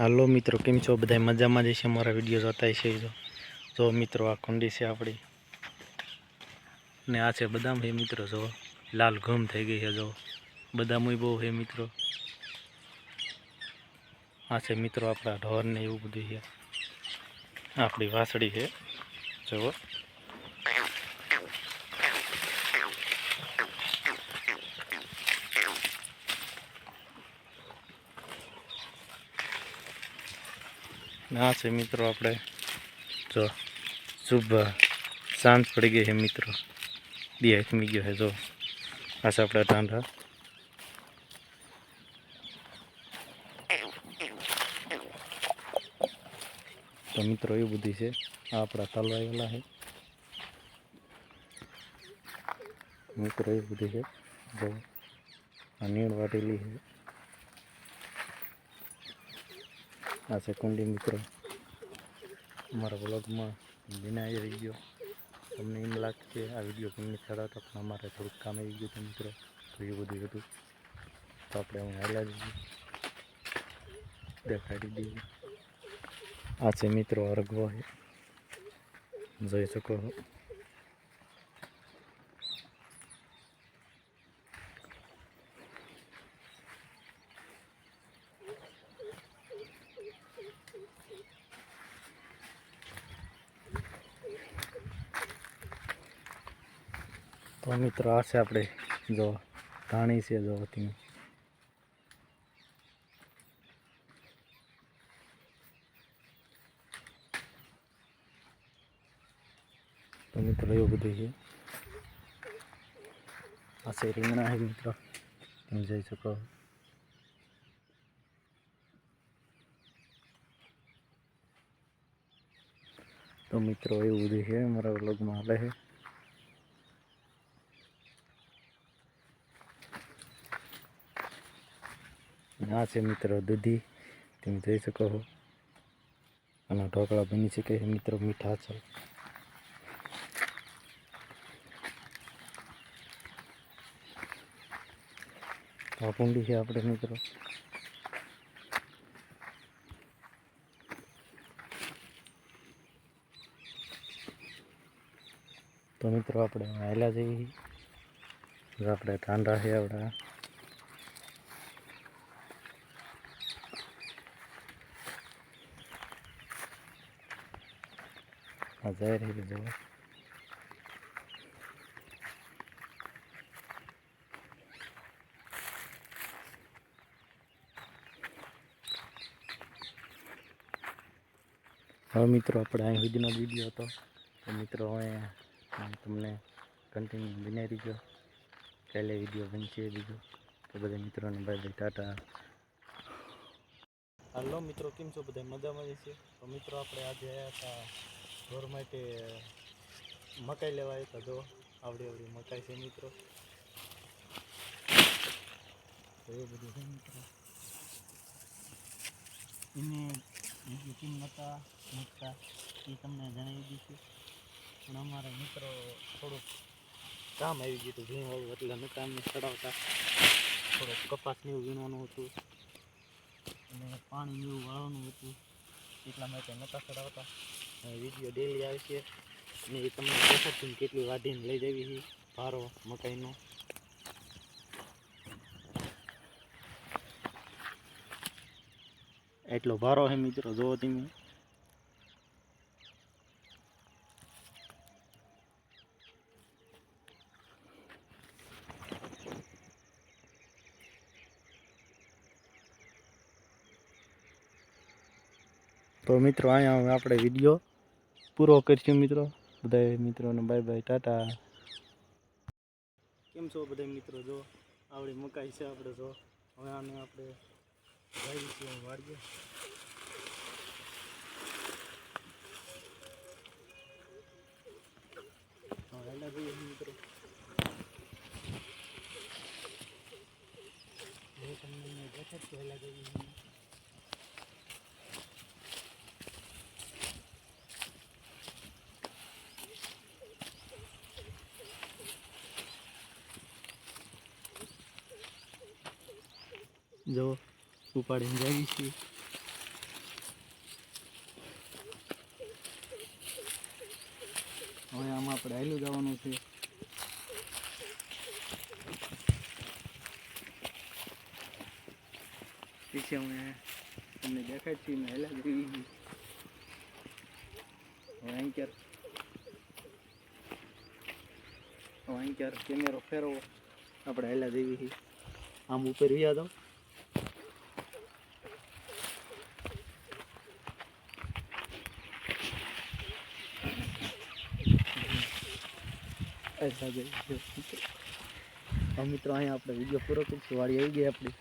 હાલો મિત્રો, કેમ છો? બધા મજામાં જ છે અમારા વીડિયો જોતા છે જો. જો મિત્રો, આ કુંડી છે આપણી ને આ છે બદામ હે મિત્રો, જો. લાલ ઘમ થઈ ગઈ છે, જો. બદામય બહુ હે મિત્રો. આ છે મિત્રો આપણા ઢોર ને એવું બધું છે. આપણી વાસળી છે જુઓ ને છે મિત્રો, આપણે જો શુભ સાંજ પડી ગઈ છે મિત્રો. દિયા હાથમી ગયો છે, જો પાછા આપણે ટાંડા તો મિત્રો, એ બધી છે, આ આપણા તલવાયેલા છે. મિત્રો, એ બધી છે, જો આ નીણ વાટેલી છે. આ છે કુંડી મિત્રો. અમારા બ્લોગમાં વિનાય રહી ગયો. તમને એમ લાગશે આ વીડિયો ગમે ચડાવતો પણ અમારે થોડુંક કામ આવી ગયું હતું મિત્રો. તો એ બધું હતું. તો આપણે હું હાલ્યા જઈએ. દેખાડી દઈએ. આ છે મિત્રો અરગવો છે જોઈ શકો તો મિત્રો આ છે આપણે. જો, ધાણી છે, જો ત્યાં તો મિત્રો, એવું બધું છે. આ છે રીંગણા છે મિત્રો. તમે જઈ શકો. તો મિત્રો, એવું બધું છે, મારા વ્લોગમાં આવે છે. આ છે મિત્રો દૂધી. તમે જોઈ શકો છો. અને ઢોકળા બની શકે છે મિત્રો મીઠા છે. તો છે આપણે મિત્રો. તો મિત્રો આપણે આવેલા જઈએ આપણે ઠાંડા છે આપણા. આ જાય રહી જો હવે મિત્રો આપણે અહીં સુધીનો વીડિયો હતો તો મિત્રો હવે તમને કન્ટિન્યુ બનાવી દીધો કાલે વીડિયો બનશે બીજો તો બધા મિત્રોને બાય બાય ટાટા હાલો મિત્રો કેમ છો બધા મજામાં છે તો મિત્રો આપણે આજે આવ્યા હતા ઢોર મકાઈ લેવા તો જો આવડી આવડી મકાઈ છે મિત્રો. એ બધું છે મિત્રો. એને બીજી કેમ નહોતા મૂકતા, એ તમને જણાવી દીધું પણ અમારા મિત્રો થોડુંક કામ આવી ગયું હતું ભીણવાળું એટલે નતા અમને ચડાવતા. થોડોક કપાસ નેવું વીણવાનું હતું. અને પાણી નેવું વાળવાનું હતું. એટલા માટે નતા ચડાવતા. વીડિયો ડેલી આવે છે. ને એ તમને કેટલી વાઢીને લઈ જવી છે. ભારો, મકાઈનો. એટલો ભારો છે મિત્રો જોવો તમે. તો મિત્રો અહીંયા હવે આપણે વીડિયો પૂરો કરીશું મિત્રો. બધા મિત્રોને બાય બાય ટાટા. કેમ છો બધા મિત્રો? જો આવડી મકાઈ છે આપણે જો. હવે આને આપણે જઈએ છીએ વાળીએ હા, હેલા જઈએ છીએ મિત્રો. જો તમને દેખાડ તો હેલા જઈએ. જો ઉપાડીને જઈએ છીએ. હવે આમાં આપણે આયલું જવાનું છે. પીછે અમે તમને દેખાય છીએ મેં હેલા જઈ વાંક્યાર વાંક્યાર કેમેરો ફેરવો. આપણે હેલા દેવી આમ ઉપર વ્યા દઉં મિત્રો અહીંયા આપણે વીડિયો પૂરો કરીશું. વાળી આવી ગઈ આપણી.